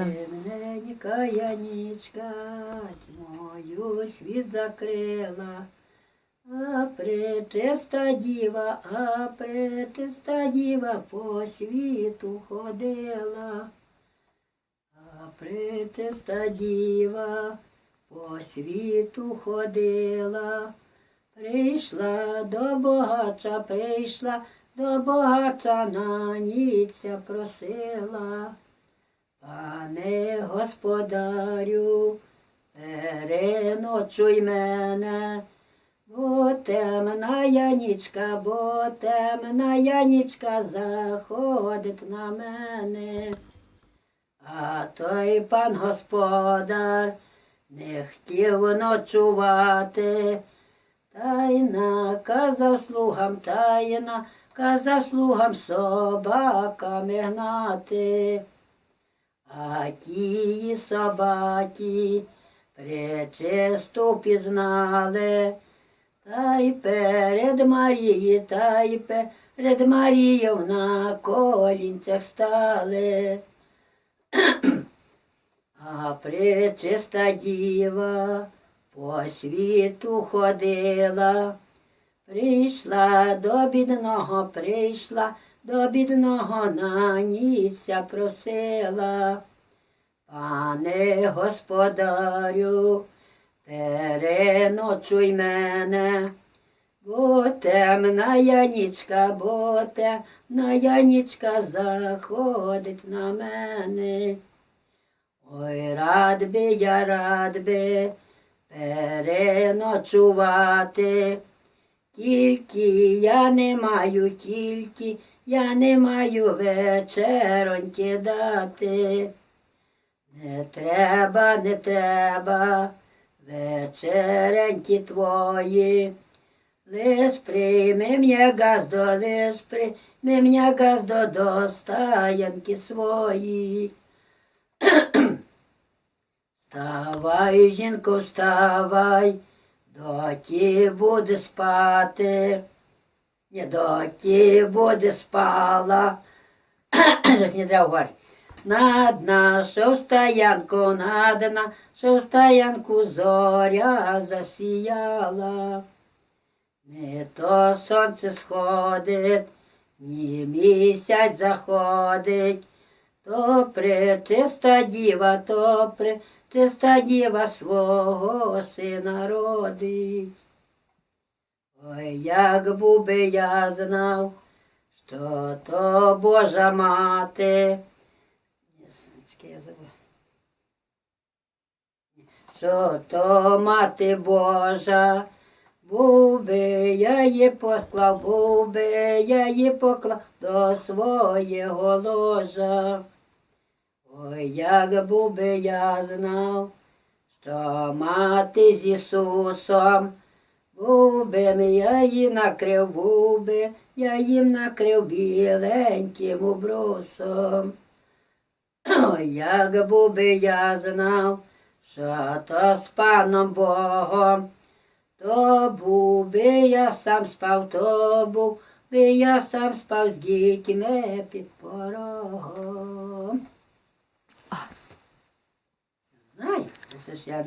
Темненька Янічка тьмою світ закрила, а пречиста діва, а пречиста діва по світу ходила, а пречиста діва по світу ходила, прийшла до богача, прийшла до богача на ніця просила. Пане господарю, переночуй мене, бо темна янічка, бо темна янічка заходить на мене. А той пан господар не хотів ночувати, та й наказав слугам, та й наказав слугам собаками гнати. А тії собаки пречисто пізнали, та й перед Марією, та й перед Марією на колінцях стали. А пречиста діва по світу ходила, прийшла до бідного, прийшла до бідного на ніця просила. Пане господарю, переночуй мене, бо темна янічка, бо темна янічка заходить на мене. Ой, рад би я рад би переночувати, тільки я не маю, тільки я не маю вечероньки дати. Не треба, не треба вечереньки твої. Лиш прийми м'я газдо, лиш прийми м'я газдо до стаянки свої. Вставай, жінко, вставай, доті буде спати, не доті буде спала. Щось не треба говорити. Над нашу стоянку, над нашу стоянку зоря засіяла. Не то сонце сходить, ні місяць заходить, то пречиста діва, то пречиста діва свого сина родить. Ой, як був би я знав, що то Божа мати. Що то мати Божа, був би я її посклав, буби я її поклав до свого ложа. Ой, як був би я знав, що мати з Ісусом, був би я її накрив, був би я їм накрив біленьким убрусом. Ой, як був би я знав, що то з паном Богом, то був би я сам спав, то був би я сам спав з дітьми під порогом. Знай, це ж я